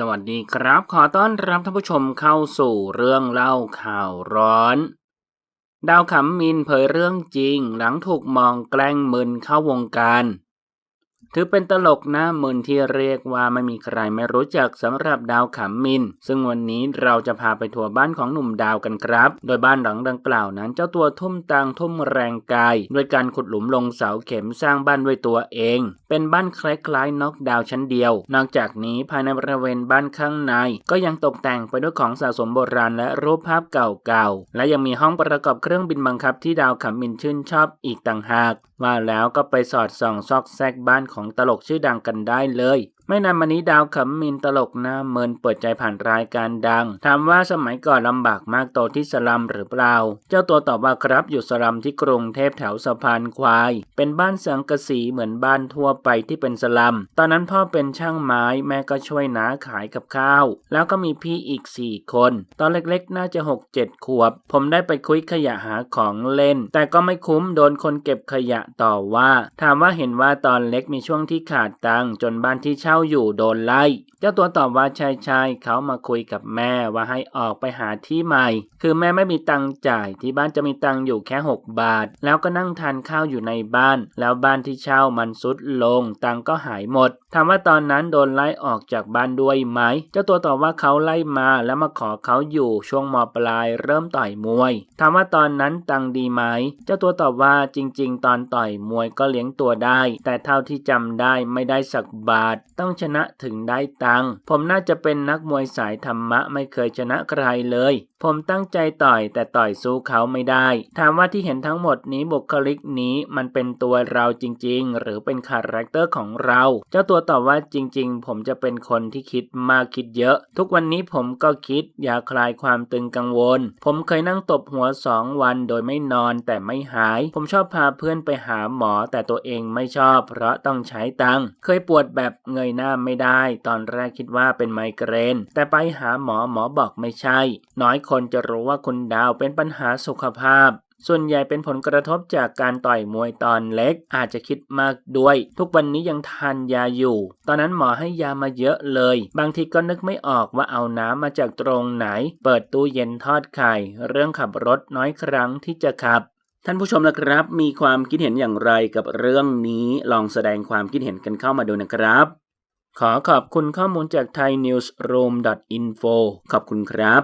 สวัสดีครับ ขอต้อนรับท่านผู้ชมเข้าสู่เรื่องเล่าข่าวร้อน ดาวขำมินเผยเรื่องจริง หลังถูกมองแกล้งมึนเข้าวงการ ถือเป็นตลกหน้ามึนที่เรียกว่าไม่มีใครไม่รู้จักสำหรับดาวขำมิน ซึ่งวันนี้เราจะพาไปทัวร์บ้านของหนุ่มดาวกันครับ โดยบ้านหลังดังกล่าวนั้น เจ้าตัวทุ่มตังทุ่มแรงกาย ด้วยการขุดหลุมลงเสาเข็มสร้างบ้านด้วยตัวเอง เป็นบ้านคล้ายๆน็อกดาวชั้นเดียว นอกจากนี้ภายในบริเวณบ้านข้างใน ก็ยังตกแต่งไปด้วยของสะสมโบราณและรูปภาพเก่าๆและยังมีห้องประกอบเครื่องบินบังคับที่ดาวขำมินชื่นชอบอีกต่างหากว่าแล้วก็ไปสอดส่องซอกแซกบ้านของตลกชื่อดังกันได้เลย ไม่นานมานี้ดาวขำมินตลกหน้าเมินเปิดใจผ่านรายการดัง ถามว่าสมัยก่อนลำบากมากโตที่สลัมหรือเปล่า เจ้าตัวตอบว่าครับอยู่สลัมที่กรุงเทพแถวสะพานควาย เป็นบ้านสังกะสีเหมือนบ้านทั่วไปที่เป็นสลัม ตอนนั้นพ่อเป็นช่างไม้แม่ก็ช่วยน้าขายกับข้าว แล้วก็มีพี่อีกสี่คน ตอนเล็กๆ น่าจะหกเจ็ดขวบ ผมได้ไปคุยขยะหาของเล่น แต่ก็ไม่คุ้มโดนคนเก็บขยะต่อว่า ถามว่าเห็นว่าตอนเล็กมีช่วงที่ขาดตังจนบ้านที่เช่าาอยู่โดนไล่ เจ้าตัวตอบว่าใช่ใช่เขามาคุยกับแม่ว่าให้ออกไปหาที่ใหม่ คือแม่ไม่มีตังค์จ่ายที่บ้านจะมีตังค์อยู่แค่ 6 บาท แล้วก็นั่งทานข้าวอยู่ในบ้าน แล้วบ้านที่เช่ามันซุดลง ตังค์ก็หายหมดถามว่าตอนนั้นโดนไล่ออกจากบ้านด้วยไหม เจ้าตัวตอบว่าเขาไล่มาแล้วมาขอเขาอยู่ช่วงมปลายเริ่มต่อยมวยถามว่าตอนนั้นตังค์ดีไหม เจ้าตัวตอบว่าจริง ๆ ตอนต่อยมวยก็เลี้ยงตัวได้ แต่เท่าที่จำได้ไม่ได้สักบาทต้องชนะถึงได้ตังผมน่าจะเป็นนักมวยสายธรรมะไม่เคยชนะใครเลย ผมตั้งใจต่อยแต่ต่อยสู้เขาไม่ได้ ถามว่าที่เห็นทั้งหมดนี้บุคลิกนี้มันเป็นตัวเราจริง ๆ หรือเป็นคาแรคเตอร์ของเรา เจ้าตัวตอบว่าจริง ๆ ผมจะเป็นคนที่คิดมากคิดเยอะ ทุกวันนี้ผมก็คิดอยากคลายความตึงกังวล ผมเคยนั่งตบหัวสองวันโดยไม่นอนแต่ไม่หาย ผมชอบพาเพื่อนไปหาหมอแต่ตัวเองไม่ชอบ เพราะต้องใช้ตังเคยปวดแบบเงยหน้าไม่ได้ ตอนแรกคิดว่าเป็นไมเกรน แต่ไปหาหมอหมอบอกไม่ใช่ น้อยคนจะรู้ว่าคุณดาวเป็นปัญหาสุขภาพส่วนใหญ่เป็นผลกระทบจากการต่อยมวยตอนเล็ก อาจจะคิดมากด้วย ทุกวันนี้ยังทานยาอยู่ ตอนนั้นหมอให้ยามาเยอะเลย บางทีก็นึกไม่ออกว่าเอาน้ำมาจากตรงไหน เปิดตู้เย็นทอดไข่ เรื่องขับรถน้อยครั้งที่จะขับท่านผู้ชมนะครับ มีความคิดเห็นอย่างไรกับเรื่องนี้ ลองแสดงความคิดเห็นกันเข้ามาดูนะครับ ขอขอบคุณข้อมูลจาก thainewsroom.info ขอบคุณครับ